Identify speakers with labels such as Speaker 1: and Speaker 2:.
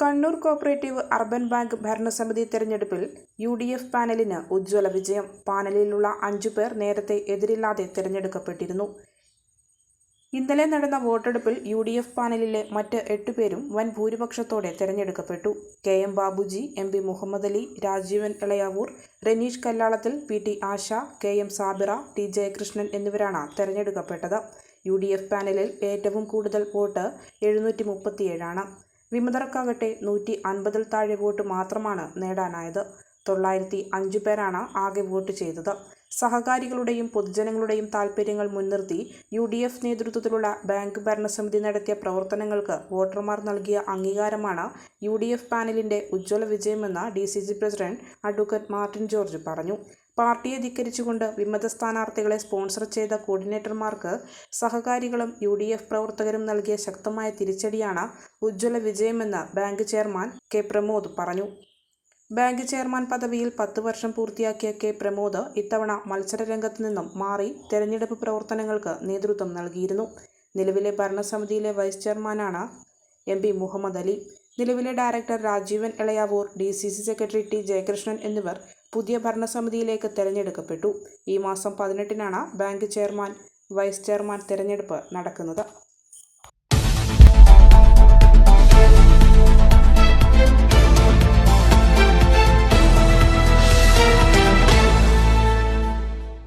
Speaker 1: Kannur cooperative urban bank ഭരണസമിതി തെരഞ്ഞെടുപ്പിൽ U D F പാനലിന് ഉജ്ജ്വല വിജയം. പാനലിലുള്ള അഞ്ചു പേർ നേരത്തെ എതിരില്ലാതെ തിരഞ്ഞെടുക്കപ്പെട്ടിരുന്നു. ഇന്നലെ നടന്ന വോട്ടെടുപ്പിൽ യു ഡി എഫ് പാനലിലെ മറ്റ് എട്ടുപേരും വൻ ഭൂരിപക്ഷത്തോടെ തെരഞ്ഞെടുക്കപ്പെട്ടു. K M Babuji M P Muhammad Ali Rajeevan Elayavoor Raneesh കല്ലാളത്തിൽ P T Asha K M Sabira T Jayakrishnan എന്നിവരാണ് തെരഞ്ഞെടുക്കപ്പെട്ടത്. യു ഡി എഫ് പാനലിൽ ഏറ്റവും കൂടുതൽ വോട്ട് എഴുന്നൂറ്റി മുപ്പത്തിയേഴാണ് വിമതർക്കാകട്ടെ നൂറ്റി അൻപതിൽ താഴെ വോട്ട് മാത്രമാണ് നേടാനായത്. തൊള്ളായിരത്തി അഞ്ച് പേരാണ് ആകെ വോട്ട് ചെയ്തത്. സഹകാരികളുടെയും പൊതുജനങ്ങളുടെയും താൽപ്പര്യങ്ങൾ മുൻനിർത്തി യു ഡി എഫ് നേതൃത്വത്തിലുള്ള ബാങ്ക് ഭരണസമിതി നടത്തിയ പ്രവർത്തനങ്ങൾക്ക് വോട്ടർമാർ നൽകിയ അംഗീകാരമാണ് യു ഡി എഫ് പാനലിന്റെ ഉജ്ജ്വല വിജയമെന്ന് D C C president advocate Martin George പറഞ്ഞു. പാർട്ടിയെ ധിക്കരിച്ചുകൊണ്ട് വിമത സ്ഥാനാർത്ഥികളെ സ്പോൺസർ ചെയ്ത കോർഡിനേറ്റർമാർക്ക് സഹകാരികളും യു ഡി എഫ് പ്രവർത്തകരും നൽകിയ ശക്തമായ തിരിച്ചടിയാണ് ഉജ്ജ്വല വിജയമെന്ന് ബാങ്ക് ചെയർമാൻ കെ പ്രമോദ് പറഞ്ഞു. ബാങ്ക് ചെയർമാൻ പദവിയിൽ പത്ത് വർഷം പൂർത്തിയാക്കിയ കെ പ്രമോദ് ഇത്തവണ മത്സരരംഗത്ത് നിന്നും മാറി തെരഞ്ഞെടുപ്പ് പ്രവർത്തനങ്ങൾക്ക് നേതൃത്വം നൽകിയിരുന്നു. നിലവിലെ ഭരണസമിതിയിലെ വൈസ് ചെയർമാനാണ് എം പി മുഹമ്മദ് അലി. നിലവിലെ director Rajeevan Elayavoor D C C secretary T Jayakrishnan എന്നിവർ പുതിയ ഭരണസമിതിയിലേക്ക് തെരഞ്ഞെടുക്കപ്പെട്ടു. ഈ മാസം പതിനെട്ടിനാണ് ബാങ്ക് ചെയർമാൻ വൈസ് ചെയർമാൻ തെരഞ്ഞെടുപ്പ് നടക്കുന്നത്.